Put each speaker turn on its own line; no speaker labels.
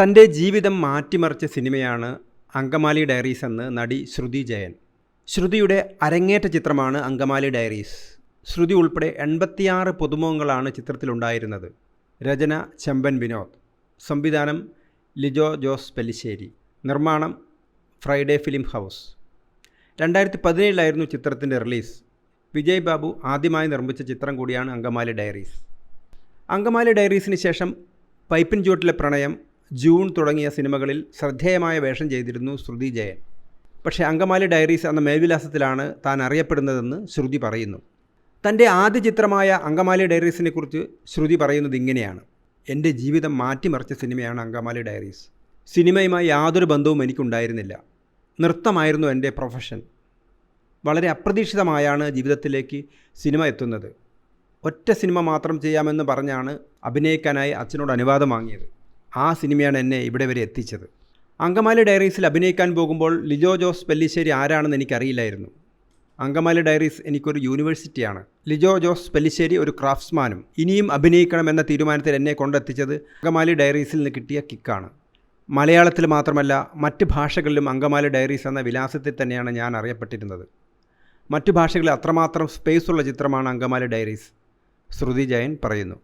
തന്റെ ജീവിതം മാറ്റിമറിച്ച സിനിമയാണ് അങ്കമാലി ഡയറീസ് എന്ന് നടി ശ്രുതി ജയൻ. ശ്രുതിയുടെ അരങ്ങേറ്റ ചിത്രമാണ് അങ്കമാലി ഡയറീസ്. ശ്രുതി ഉൾപ്പെടെ എൺപത്തിയാറ് പുതുമുഖങ്ങളാണ് ചിത്രത്തിലുണ്ടായിരുന്നത്. രചന ചെമ്പൻ വിനോദ്. സംവിധാനം ലിജോ ജോസ് പെല്ലിശ്ശേരി. നിർമ്മാണം ഫ്രൈഡേ ഫിലിം ഹൗസ്. രണ്ടായിരത്തി പതിനേഴിലായിരുന്നു ചിത്രത്തിന്റെ റിലീസ്. വിജയ് ബാബു ആദ്യമായി നിർമ്മിച്ച ചിത്രം കൂടിയാണ് അങ്കമാലി ഡയറീസ്. അങ്കമാലി ഡയറീസിന് ശേഷം പൈപ്പിൻ ചുവട്ടിലെ പ്രണയം ജൂൺ തുടങ്ങിയ സിനിമകളിൽ ശ്രദ്ധേയമായ വേഷം ചെയ്തിരുന്നു ശ്രുതി ജയൻ. പക്ഷേ അങ്കമാലി ഡയറീസ് എന്ന മേൽവിലാസത്തിലാണ് താൻ അറിയപ്പെടുന്നതെന്ന് ശ്രുതി പറയുന്നു. തന്റെ ആദ്യ ചിത്രമായ അങ്കമാലി ഡയറീസിനെ കുറിച്ച് ശ്രുതി പറയുന്നത് ഇങ്ങനെയാണ്. എന്റെ ജീവിതം മാറ്റിമറിച്ച സിനിമയാണ് അങ്കമാലി ഡയറീസ്. സിനിമയുമായി യാതൊരു ബന്ധവും എനിക്കുണ്ടായിരുന്നില്ല. നൃത്തമായിരുന്നു എന്റെ പ്രൊഫഷൻ. വളരെ അപ്രതീക്ഷിതമായാണ് ജീവിതത്തിലേക്ക് സിനിമ എത്തുന്നത്. ഒറ്റ സിനിമ മാത്രം ചെയ്യാമെന്ന് പറഞ്ഞാണ് അഭിനയിക്കാനായി അച്ഛനോട് അനുവാദം വാങ്ങിയത്. ആ സിനിമയാണ് എന്നെ ഇവിടെ വരെ എത്തിച്ചത്. അങ്കമാലി ഡയറീസിൽ അഭിനയിക്കാൻ പോകുമ്പോൾ ലിജോ ജോസ് പെല്ലിശ്ശേരി ആരാണെന്ന് എനിക്കറിയില്ലായിരുന്നു. അങ്കമാലി ഡയറീസ് എനിക്കൊരു യൂണിവേഴ്സിറ്റിയാണ്. ലിജോ ജോസ് പെല്ലിശ്ശേരി ഒരു ക്രാഫ്റ്റ്സ്മാനും ഇനിയും അഭിനയിക്കണമെന്ന തീരുമാനത്തിൽ എന്നെ കൊണ്ടെത്തിച്ചത് അങ്കമാലി ഡയറീസിൽ നിന്ന് കിട്ടിയ കിക്കാണ്. മലയാളത്തിൽ മാത്രമല്ല മറ്റ് ഭാഷകളിലും അങ്കമാലി ഡയറീസ് എന്ന വിലാസത്തിൽ തന്നെയാണ് ഞാൻ അറിയപ്പെട്ടിരുന്നത്. മറ്റു ഭാഷകളിൽ അത്രമാത്രം സ്പേസ് ഉള്ള ചിത്രമാണ് അങ്കമാലി ഡയറീസ് ശ്രുതി ജയൻ പറയുന്നു.